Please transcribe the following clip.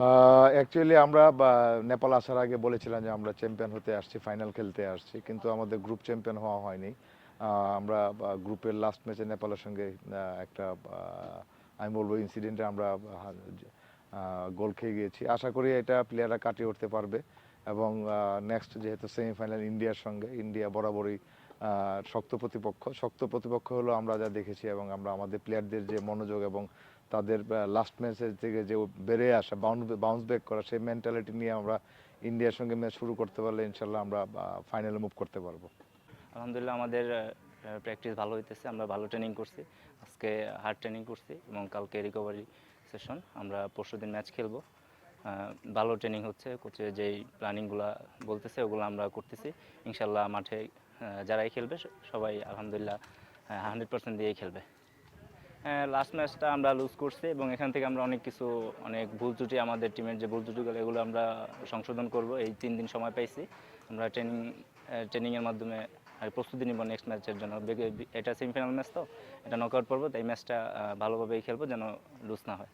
Actually আমরা নেপাল আসার আগে বলেছিলাম যে আমরা চ্যাম্পিয়ন হতে আসছি ফাইনাল খেলতে আসছি, কিন্তু আমাদের গ্রুপ চ্যাম্পিয়ন হওয়া হয়নি। আমরা গ্রুপের লাস্ট ম্যাচে নেপালের সঙ্গে একটা আমি বলব ইনসিডেন্টে আমরা গোল খেয়ে গিয়েছি। আশা করি এটা প্লেয়াররা কাটিয়ে উঠতে পারবে। এবং নেক্সট যেহেতু সেমিফাইনাল ইন্ডিয়ার সঙ্গে, ইন্ডিয়া বরাবরই শক্ত প্রতিপক্ষ। শক্ত প্রতিপক্ষ হলো আমরা যা দেখেছি এবং আমরা আমাদের প্লেয়ারদের যে মনোযোগ এবং তাদের লাস্ট ম্যাচের থেকে যে বেড়ে আসা বাউন্স বাউন্স ব্যাক করা, সেই মেন্টালিটি নিয়ে আমরা ইন্ডিয়ার সঙ্গে ম্যাচ শুরু করতে পারলে ইনশাল্লাহ আমরা ফাইনালে মুভ করতে পারব। আলহামদুলিল্লাহ আমাদের প্র্যাকটিস ভালো হইতেছে, আমরা ভালো ট্রেনিং করছি। আজকে হার্ড ট্রেনিং করছি এবং কালকে রিকভারি সেশন আমরা পরশুদিন ম্যাচ খেলব। ভালো ট্রেনিং হচ্ছে কোচে যেই প্ল্যানিংগুলো বলতেছে, ওগুলো আমরা করতেছি। ইনশাল্লাহ মাঠে যারাই খেলবে সবাই আলহামদুলিল্লাহ হান্ড্রেড পার্সেন্ট দিয়েই খেলবে। লাস্ট ম্যাচটা আমরা লুজ করছি এবং এখান থেকে আমরা অনেক কিছু, অনেক ভুল ত্রুটি আমাদের টিমের যে ভুল ত্রুটিগুলো, এগুলো আমরা সংশোধন করব। এই তিন দিন সময় পাইছি। আমরা ট্রেনিং ট্রেনিংয়ের মাধ্যমে আর প্রস্তুতি নিব নেক্সট ম্যাচের জন্য। এটা সেমিফাইনাল ম্যাচ তো, এটা নকআউট পর্ব, তাই ম্যাচটা ভালোভাবেই খেলব যেন লুজ না হয়।